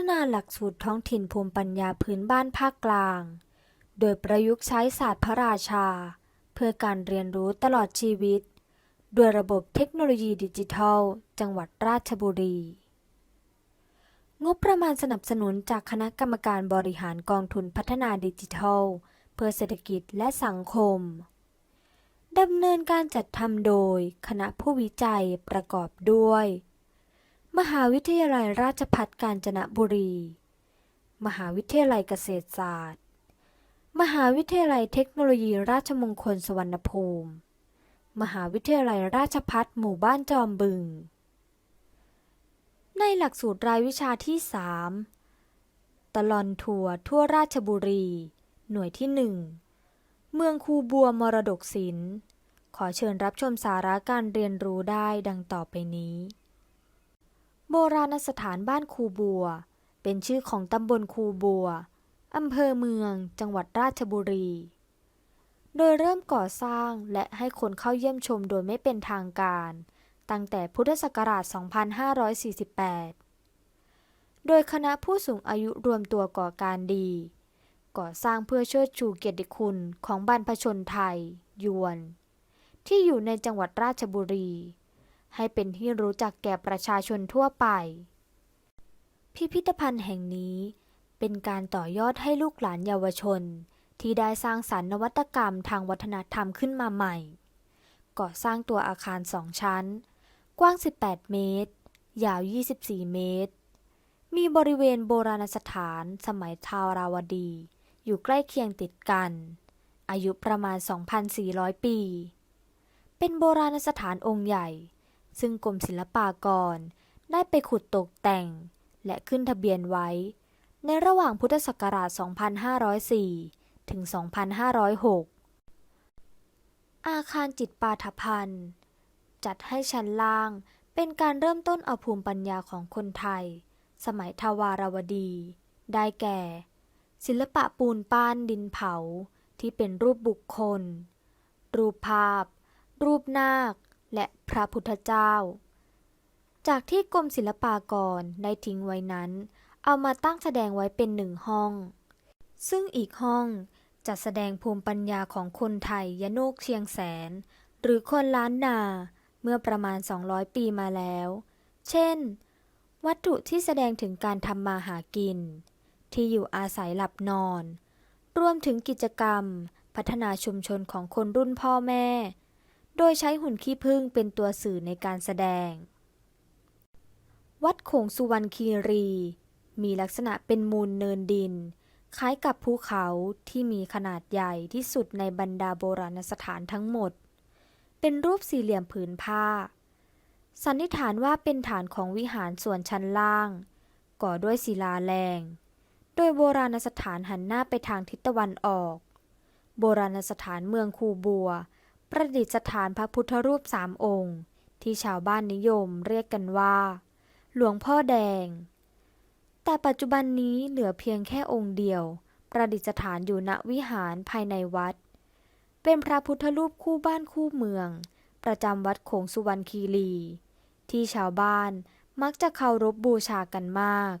ฒนาหลักสูตรท้องถิ่นภูมิปัญญาพื้นบ้านภาคกลาง โดยประยุกต์ใช้ศาสตร์พระราชา เพื่อการเรียนรู้ตลอดชีวิต ด้วยระบบเทคโนโลยีดิจิทัล จังหวัดราชบุรี งบประมาณสนับสนุนจากคณะกรรมการบริหารกองทุนพัฒนาดิจิทัล เพื่อเศรษฐกิจและสังคมดำเนินการจัดทำโดยคณะผู้วิจัยประกอบด้วย มหาวิทยาลัยราชภัฏกาญจนบุรี มหาวิทยาลัยเกษตรศาสตร์ มหาวิทยาลัยเทคโนโลยีราชมงคลสวรรณภูมิ มหาวิทยาลัยราชภัฏหมู่บ้านจอมบึง ในหลักสูตรรายวิชาที่ 3 ตลอนทัวร์ทั่วราชบุรี หน่วยที่ 1 เมืองคูบัวมรดกศิลป์ ขอเชิญรับชมสาระการเรียนรู้ได้ดังต่อไปนี้ โบราณสถานบ้านคูบัว เป็นชื่อของตำบลคูบัว อำเภอเมือง จังหวัดราชบุรี โดยเริ่มก่อสร้างและให้คนเข้าเยี่ยมชมโดยไม่เป็นทางการ ตั้งแต่พุทธศักราช 2548 โดยคณะผู้สูงอายุรวมตัวก่อการดี ก่อสร้างเพื่อเชิดชูเกียรติคุณของบรรพชนไทย ยวน ที่อยู่ในจังหวัดราชบุรี ให้เป็นที่รู้จักแก่ประชาชนทั่วไป พิพิธภัณฑ์แห่งนี้เป็นการต่อยอดให้ลูกหลานเยาวชน ที่ได้สร้างสรรค์นวัตกรรมทางวัฒนธรรมขึ้นมาใหม่ ก่อสร้างตัวอาคารสองชั้น กว้าง 18 เมตร ยาว 24 เมตร มีบริเวณโบราณสถานสมัยทาวราวดี อยู่ใกล้เคียงติดกัน อายุประมาณ 2,400 ปี เป็นโบราณสถานองค์ใหญ่ ซึ่งกรมศิลปากร ได้ไปขุดตกแต่ง และขึ้นทะเบียนไว้ ในระหว่างพุทธศักราช 2504 ถึง 2506 อาคารจิตปาฐพันธ์ จัดให้ชั้นล่างเป็นการเริ่มต้นเอาภูมิปัญญาของคนไทย สมัยทวารวดี ได้แก่ ศิลปะปูนป้านดินเผาที่เป็นรูปบุคคล รูปภาพ รูปนาค และพระพุทธเจ้า จากที่กรมศิลปากรได้ทิ้งไว้นั้น เอามาตั้งแสดงไว้เป็นหนึ่งห้อง ซึ่งอีกห้องจะแสดงภูมิปัญญาของคนไทยยโนกเชียงแสน หรือคนล้านนาเมื่อประมาณ 200 ปีมาแล้ว เช่น วัตถุที่แสดงถึงการทำมาหากิน ที่อยู่อาศัยหลับนอน รวมถึงกิจกรรม พัฒนาชุมชนของคนรุ่นพ่อแม่ โดยใช้หุ่นขี้ผึ้งเป็นตัวสื่อในการแสดง วัดโขงสุวรรณคีรี มีลักษณะเป็นมูลเนินดิน คล้ายกับภูเขาที่มีขนาดใหญ่ที่สุดในบรรดาโบราณสถานทั้งหมด เป็นรูปสี่เหลี่ยมผืนผ้า สันนิษฐานว่าเป็นฐานของวิหารส่วนชั้นล่าง ก่อด้วยศิลาแรง โดยโบราณสถานหันหน้าไปทางทิศตะวันออก โบราณสถานเมืองคูบัว ประดิษฐานพระพุทธรูปสามองค์ ที่ชาวบ้านนิยมเรียกกันว่า หลวงพ่อแดง แต่ปัจจุบันนี้เหลือเพียงแค่องค์เดียว ประดิษฐานอยู่ณวิหารภายในวัด เป็นพระพุทธรูปคู่บ้านคู่เมือง ประจำวัดโขงสุวรรณคีรี ที่ชาวบ้านมักจะเคารพบบูชากันมาก